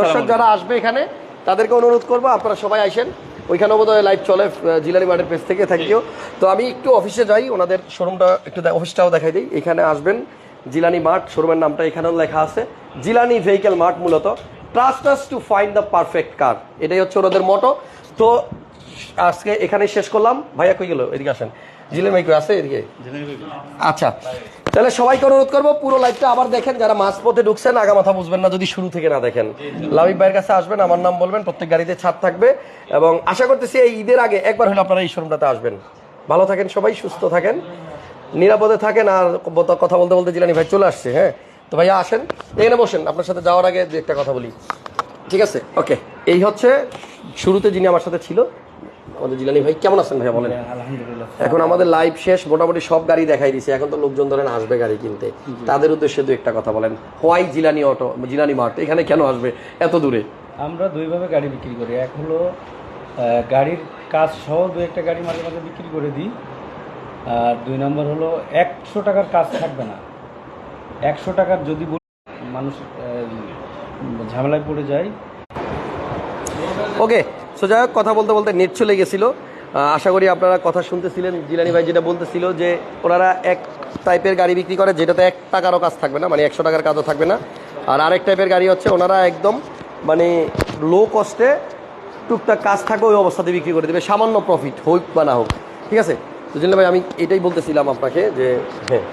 দর্শক যারা আসবে এখানে তাদেরকে অনুরোধ করব আপনারা সবাই আসেন। ওইখানে বোধহয় লাইভ চলে জিলানি মার্টের পেজ থেকে থ্যাংক ইউ তো আমি একটু অফিসে যাই ওনাদের শোরুমটা একটু অফিসটাও দেখাই দিই। এখানে আসবেন জিলানি মার্ট শোরুমের নামটা এখানেও লেখা আছে। জিলানি ভেহিকেল মার্ট মূলত। Trust us to find the perfect car এটাই হচ্ছে ওনাদের মটো তো আজকে এখানে শেষ করলাম। ভাইয়া কই গেল? এদিকে আসেন। ভাই কই আছে? এদিকে। আচ্ছা। তাহলে সবাইকে অনুরোধ করব পুরো লাইভটা আবার দেখেন। যারা মাঝ পথে ঢুকছেন আগা মাথা বুঝবেন না যদি শুরু থেকে না দেখেন। লাভিব ভাইয়ের কাছে আসবেন আমার নাম বলবেন প্রত্যেক গাড়িতে ছাদ থাকবে। এবং আশা করতেছি এই ঈদের আগে একবার হলে আপনারা এই শোরুমটাতে আসবেন। ভালো থাকেন সবাই সুস্থ থাকেন নিরাপদে থাকেন আর কথা বলতে বলতে জিলানি ভাই চলে আসছে হ্যাঁ? তো ভাইয়া আসেন এখানে বসেন আপনার সাথে যাওয়ার আগে দু একটা কথা বলি। ঠিক আছে? ওকে এই হচ্ছে শুরুতে যিনি আমার সাথে ছিল আমাদের জিলানি ভাই কেমন আছেন ভাইয়া বলেন? আলহামদুলিল্লাহ। এখন আমাদের লাইভ শেষ মোটামুটি সব গাড়ি দেখাই দিছে এখন তো লোকজন ধরেন আসবে গাড়ি কিনতে। তাদের উদ্দেশ্যে দু একটা কথা বলেন। Why Jilani auto Jilani mart এখানে কেন আসবে? এত দূরে। আমরা দুইভাবে গাড়ি বিক্রি করি। এক হলো গাড়ির কাজ সহ দু একটা গাড়ি মাঝে মাঝে বিক্রি করে দিই। আর দুই নম্বর হলো একশো টাকার কাজ থাকবে না। একশো টাকার যদি মানুষ ঝামেলায় পড়ে যায়। ওকে, সো যাই হোক, কথা বলতে বলতে নেট চলে গেছিল। আশা করি আপনারা কথা শুনতেছিলেন। জিলানি ভাই যেটা বলতেছিল যে ওনারা এক টাইপের গাড়ি বিক্রি করে যেটাতে এক টাকারও কাজ থাকবে না মানে একশো টাকার কাজও থাকবে না। আর আরেক টাইপের গাড়ি হচ্ছে ওনারা একদম মানে লো কস্টে টুকটাক কাজ থাকবে, ওই অবস্থাতে বিক্রি করে দেবে। সামান্য প্রফিট হোক বা না হোক। ঠিক আছে? তো জিলানি ভাই, আমি এটাই বলতেছিলাম আপনাকে যে হ্যাঁ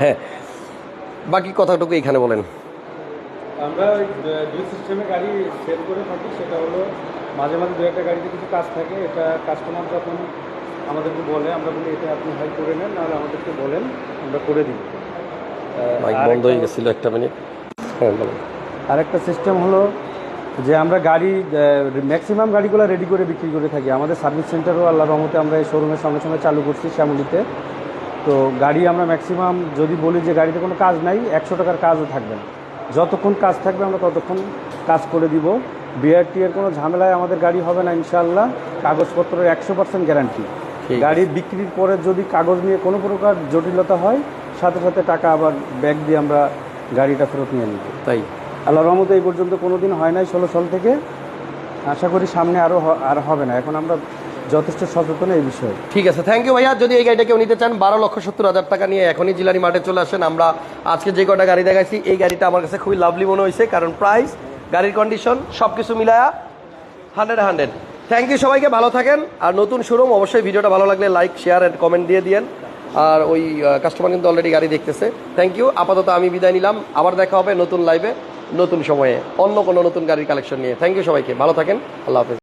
হ্যাঁ। বাকি কথাটুকু এখানে বলেন। আমরা দুই সিস্টেমে গাড়ি সেল করে থাকি সেটা হলো মাঝে মাঝে দু একটা গাড়িতে কিছু কাজ থাকে এটা কাস্টমার যখন আমাদেরকে বলে আমরা বলি এটা আপনি হয় করে নেন নাহলে আমাদেরকে বলেন আমরা করে দিই। মাইক বন্ধ হয়ে গেছিল একটা মিনিট হ্যাঁ বলেন। আরেকটা সিস্টেম হলো যে আমরা গাড়ি ম্যাক্সিমাম গাড়িগুলো রেডি করে বিক্রি করে থাকি। আমাদের সার্ভিস সেন্টারও আল্লাহ রহমতে আমরা এই শোরুমের সঙ্গে সঙ্গে চালু করছি শ্যামলিতে। তো গাড়ি আমরা ম্যাক্সিমাম যদি বলি যে গাড়িতে কোনো কাজ নাই একশো টাকার কাজও থাকবে না। যতক্ষণ কাজ থাকবে আমরা ততক্ষণ কাজ করে দিব। বিআরটি এর কোনো ঝামেলায় আমাদের গাড়ি হবে না ইনশাল্লাহ কাগজপত্রের একশো পার্সেন্ট গ্যারান্টি। গাড়ি বিক্রির পরে যদি কাগজ নিয়ে কোনো প্রকার জটিলতা হয় সাথে সাথে টাকা আবার ব্যাগ দিয়ে আমরা গাড়িটা ফেরত নিয়ে নিব। তাই? আল্লাহ রহমতে এই পর্যন্ত কোনো দিন হয় নাই ষোলো সাল থেকে। আশা করি সামনে আরও আর হবে না। এখন আমরা যথেষ্ট সচেতন এই বিষয়ে। ঠিক আছে থ্যাংক ইউ ভাইয়া। যদি এই গাড়িটা কেউ নিতে চান, বারো লক্ষ সত্তর হাজার টাকা নিয়ে এখনই জিলানি মাঠে চলে আসেন। আমরা আজকে যে কটা গাড়ি দেখাইছি, এই গাড়িটা আমার কাছে খুবই লাভলি মনে হয়েছে কারণ প্রাইস গাড়ির কন্ডিশন সব কিছু মিলায়া হান্ড্রেড হান্ড্রেড থ্যাংক ইউ সবাইকে, ভালো থাকেন। আর নতুন শোরুম অবশ্যই ভিডিওটা ভালো লাগলে লাইক শেয়ার অ্যান্ড কমেন্ট দিয়ে দিয়েন। আর ওই কাস্টমার কিন্তু অলরেডি গাড়ি দেখতেছে। থ্যাংক ইউ আপাতত আমি বিদায় নিলাম। আবার দেখা হবে নতুন লাইভে নতুন সময়ে, অন্য কোনো নতুন গাড়ির কালেকশন নিয়ে। থ্যাংক ইউ সবাইকে। ভালো থাকেন। আল্লাহ হাফেজ।